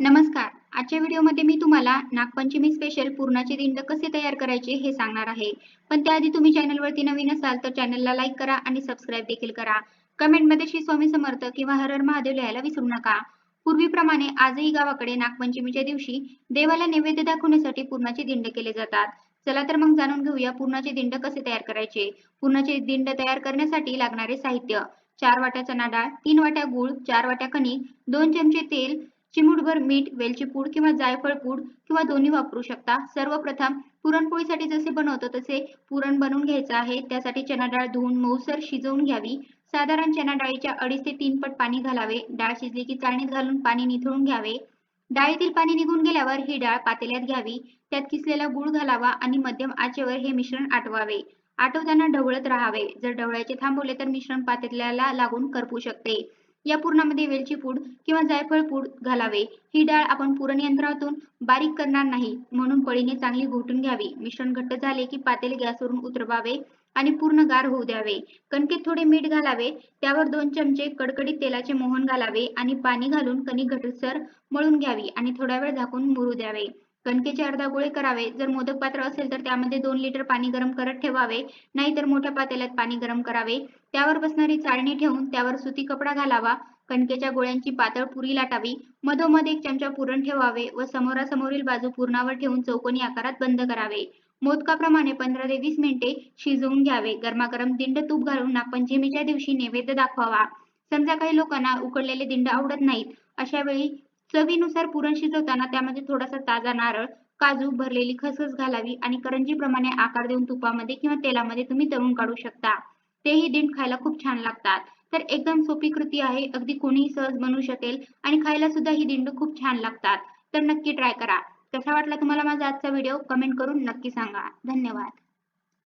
नमस्कार. आजच्या व्हिडिओमध्ये मी तुम्हाला नागपंचमी स्पेशल पूर्णाचे दिंड कसे तयार करायचे हे सांगणार आहे. पण त्याआधी तुम्ही चॅनलवरती नवीन असाल तर चॅनलला लाईक करा आणि सबस्क्राईब देखील करा. कमेंटमध्ये श्री स्वामी समर्थ किंवा हर हर महादेव लिहायला विसरू नका. पूर्वीप्रमाणे आजही गावाकडे नागपंचमीच्या दिवशी देवाला नैवेद्य दाखवण्यासाठी पूर्णाचे दिंड केले जातात. चला तर मग जाणून घेऊया पूर्णाचे दिंड कसे तयार करायचे. पूर्णाचे दिंड तयार करण्यासाठी लागणारे साहित्य. चार वाट्या चणा डाळ तीन वाट्या गूळ चार वाट्या कणिक दोन चमचे तेल चिमूटभर मीठ वेलची पूड किंवा जायफळ पूड किंवा दोन्ही वापरू शकता. सर्वप्रथम पुरणपोळीसाठी जसे बनवतो तसे पुरण बनवून घ्यायचं आहे. त्यासाठी चना डाळ धुवून मऊसर शिजवून घ्यावी. साधारण चणा डाळीच्या अडीच ते तीन पट पाणी घालावे. डाळ शिजली की चाळणीत घालून पाणी निथळून घ्यावे. डाळीतील पाणी निघून गेल्यावर ही डाळ पातेल्यात घ्यावी. त्यात किसलेला गूळ घालावा आणि मध्यम आचेवर हे मिश्रण आटवावे. आटवताना ढवळत राहावे. जर ढवळायचे थांबवले तर मिश्रण पातेल्याला लागून करपू शकते. या पुरणामध्ये वेलची पूड किंवा जायफळ पूड घालावे. ही डाळ आपण पुरण यंत्रातून बारीक करणार नाही. म्हणून पळीने चांगली घोटून घ्यावी. मिश्रण घट्ट झाले की पातेले गॅसवरून उतरवावे आणि पूर्ण गार होऊ द्यावे. कणकेत थोडे मीठ घालावे. त्यावर दोन चमचे कडकडीत तेलाचे मोहन घालावे आणि पाणी घालून कणिक घटसर मळून घ्यावी आणि थोडा वेळ झाकून मुरू द्यावे. कणकेचे अर्धा गोळे करावे. जर मोदक पात्र असेल तर त्यामध्ये दोन लिटर पाणी गरम करत ठेवावे. नाहीतर मोठ्या पातेल्यात पाणी गरम करावे. त्यावर बसणारी चाळणी ठेवून त्यावर सुती कपडा घालावा. कणकेच्या गोळ्यांची पातळ पुरी लाटावी. मधोमध एक चमचा पुरण ठेवावे व समोरासमोरील बाजू पुरणावर ठेवून चौकोनी आकारात बंद करावे. मोदकाप्रमाणे पंधरा ते वीस मिनिटे शिजवून घ्यावे. गरमागरम दिंड तूप घालून नागपंचमीच्या दिवशी नैवेद्य दाखवावा. समजा काही लोकांना उकडलेले दिंड आवडत नाहीत अशा वेळी चवीनुसार पुरण शिजवताना त्यामध्ये थोडासा ताजा नारळ काजू भरलेली खसखस घालावी आणि करंजीप्रमाणे आकार देऊन तुपामध्ये किंवा तेलामध्ये तुम्ही तळून काढू शकता. तेही दिंड खायला खूप छान लागतात. तर एकदम सोपी कृती आहे. अगदी कोणीही सहज बनवू शकेल आणि खायला सुद्धा ही दिंड खूप छान लागतात. तर नक्की ट्राय करा. कसा वाटला तुम्हाला माझा आजचा व्हिडिओ कमेंट करून नक्की सांगा. धन्यवाद.